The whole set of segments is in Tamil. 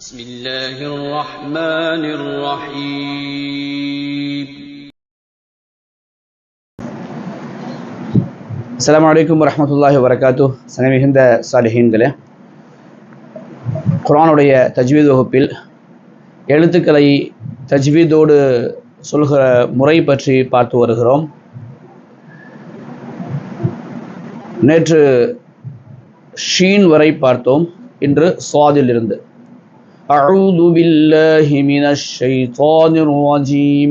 بسم الله الرحمن الرحيم அஸ்ஸலாமு அலைக்கும் வரஹ்மத்துல்லாஹி வபரகாத்து சன மிகுந்த சாலிஹீன்களே குர்ஆனுடைய தஜ்வீத் வகுப்பில் எழுத்துக்களை தஜ்வீதோடு சொல்கிற முறை பற்றி பார்த்து வருகிறோம் நேற்று ஷீன் வரை பார்த்தோம் இன்று சுவாதில் இருந்து أعوذ بالله من الشيطان الرجيم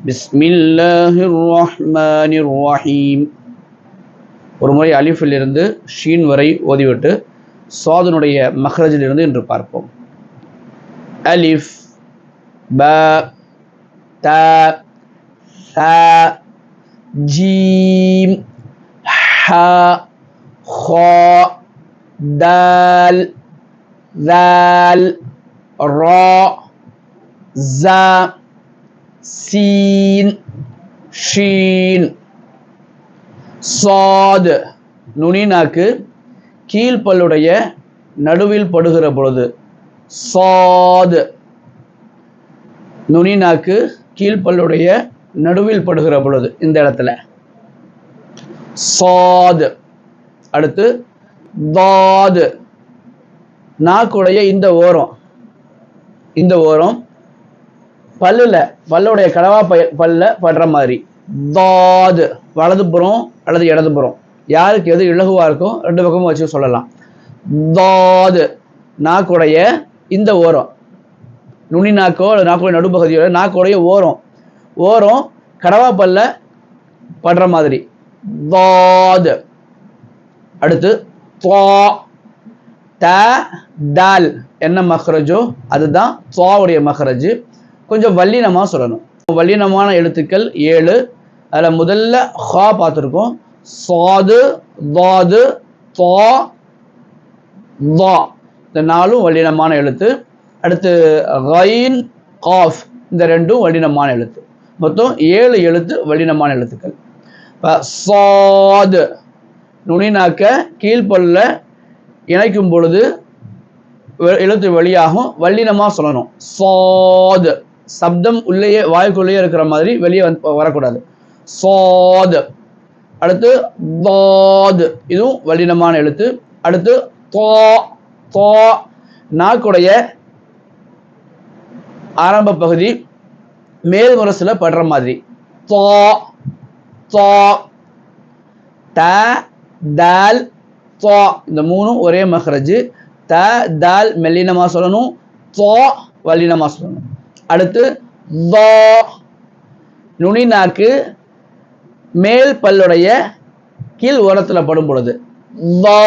بسم الله الرحمن الرحيم ஒரு முறை அலிஃபில் இருந்து ஷீன் வரை ஓதிவிட்டு சாதனுடைய மஹ்ரஜில் இருந்து இன்று பார்ப்போம் அலிஃப் ப த த ஜீம் ஹ خ دال ذال را ز سين ஷீன் சாத் நுனினாக்கு கீழ்ப்பல்லுடைய நடுவில் படுகிற பொழுது சாத் நுனினாக்கு கீழ்ப்பல்லுடைய நடுவில் படுகிற பொழுது இந்த இடத்துல சாத் அடுத்து தாது நாக்குடைய இந்த ஓரம். இந்த ஓரம் பல்லுல பல்லுடைய கடவா பய பல்ல படுற மாதிரி. தாது வலதுபுறம் அல்லது இடதுபுறம் யாருக்கு எது இலகுவா இருக்கோ ரெண்டு பக்கமும் வச்சு சொல்லலாம். தாது நாக்குடைய இந்த ஓரம். நுனி நாக்கோ அல்லது நாக்குடைய நடுப்பகுதியோட நாக்குடைய ஓரம். ஓரம் கடவா பல்ல படுற மாதிரி. தாது. அடுத்து துவா த தால். என்ன மஹ்ரஜோ? அதுதான் துவாவுடைய மஹ்ரஜ். கொஞ்சம் வல்லினமாக சொல்லணும். வல்லினமான எழுத்துக்கள் ஏழு. அதில் முதல்ல ஹா பார்த்துருக்கோம். சாது தாது தா தா. இந்த நாலும் வல்லினமான எழுத்து. அடுத்து கைன் காஃப். இந்த ரெண்டும் வல்லினமான எழுத்து. மொத்தம் ஏழு எழுத்து வல்லினமான எழுத்துக்கள். இப்போ சாது. நுனினாக்க கீழ்பல்ல இணைக்கும் பொழுது வெ- எழுத்து வெளியாகும். வல்லினமாக சொல்லணும். சாது. சப்தம் உள்ளேயே வாய்க்குள்ளேயே இருக்கிற மாதிரி வெளியே வந்து வரக்கூடாது. சாது. அடுத்து தாத். இதுவும் வல்லினமான எழுத்து. அடுத்து தோ தோ. நாக்குடைய ஆரம்ப பகுதி மேல் முரசில் படுற மாதிரி. தோ தோ. த தால் தோ இந்த மூணும் ஒரே மஹ்ரஜு. த தால் மெல்லினமா சொல்லணும். தோ வல்லினமா சொல்லணும். அடுத்து தோ நுனி நாக்கு மேல் பல்லுடைய கீழ் ஓரத்தில் படும் பொழுது. தோ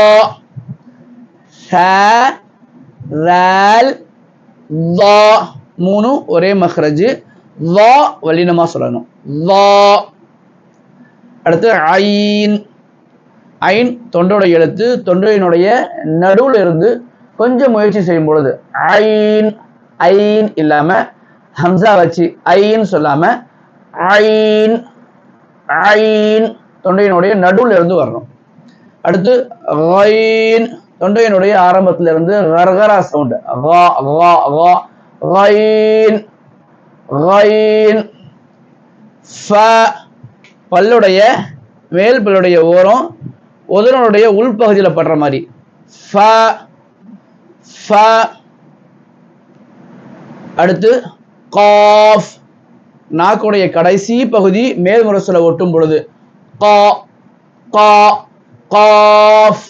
ரால் மூணும் ஒரே மஹ்ரஜு. வா வல்லினமா சொல்லணும். வா. அடுத்து ஐன். ஐன் தொண்டோட எழுத்து தொண்டையினுடைய நடுவில் இருந்து கொஞ்சம் முயற்சி செய்யும் பொழுது ஐன் ஐன் இல்லாம ஹம்சா வச்சு ஐன்னு சொல்லாம ஐன் ஐன் தொண்டையினுடைய நடுவில் இருந்து வரணும். அடுத்து ரைன் தொண்டையினுடைய ஆரம்பத்துல இருந்து கர்கரா சவுண்ட் வா வா வா ரைன் ரைன் பல்லுடைய மேல் பல்லுடைய ஓரம் உதரனுடைய உள்பகுதியில் படுற மாதிரி. ஃப ஃப அடுத்து காஃப். நாக்குடைய கடைசி பகுதி மேல் முரசுல ஒட்டும் பொழுது. கா கா காஃப்.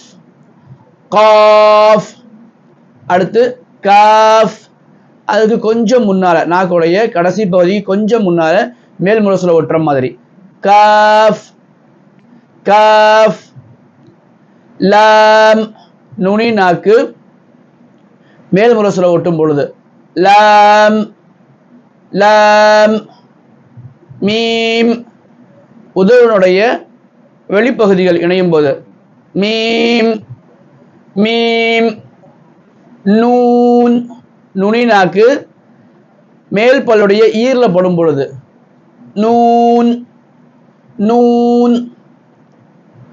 காஃப். அடுத்து காஃப். அதுக்கு கொஞ்சம் முன்னால நாக்குடைய கடைசி பகுதி கொஞ்சம் முன்னால மேல்முரசுல ஒட்டுற மாதிரி. காஃப். காஃப். லாம் நுனி நாக்கு. மேல் முரசுல ஒட்டும் பொழுது லாம் லாம் மீம். உதவனுடைய வெளிப்பகுதிகள் இணையும் போது மீம் மீம். நூன் நுனி நாக்கு. மேல் பல்லுடைய ஈரில் படும் பொழுது நூன் நூன்.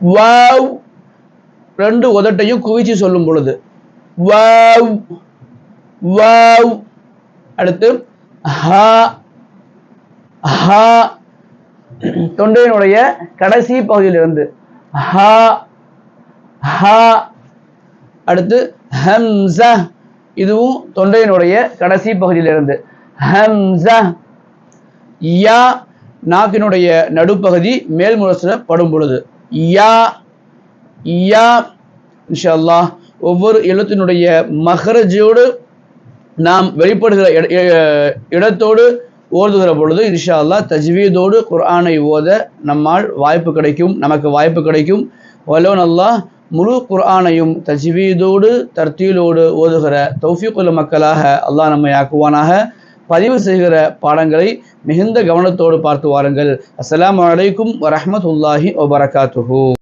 வாவ் ரெண்டு உதட்டையும் குவிச்சு சொல்லும் பொழுது வாவ் வாவ். அடுத்து ஹா ஹா. தொண்டையினுடைய கடைசி பகுதியிலிருந்து ஹா ஹா. அடுத்து ஹம்ச. இதுவும் தொண்டையினுடைய கடைசி பகுதியிலிருந்து ஹம்ச. யா நாக்கினுடைய நடுப்பகுதி மேல் படும் பொழுது யா. யா இன்ஷா அல்லாஹ் ஒவ்வொரு எழுத்தினுடைய மகரஜோடு நாம் வெளிப்படுகிற இடத்தோடு ஓதுகிற பொழுது இன்ஷா அல்லாஹ் தஜ்வீதோடு குர்ஆனை ஓத நம்மால் வாய்ப்பு கிடைக்கும் நமக்கு வாய்ப்பு கிடைக்கும். வலோன் அல்லாஹ் முழு குர்ஆனையும் தஜ்வீதோடு தர்த்தீலோடு ஓதுகிற தௌஃபீக்குள்ள மக்களாக அல்லாஹ் நம்மை ஆக்குவானாக. பதிவு செய்கிற பாடங்களை மிகுந்த கவனத்தோடு பார்த்து வாருங்கள். அஸ்லாம் அலைக்கும் வரமத்துல்லாஹி வபரகாத்துஹூ.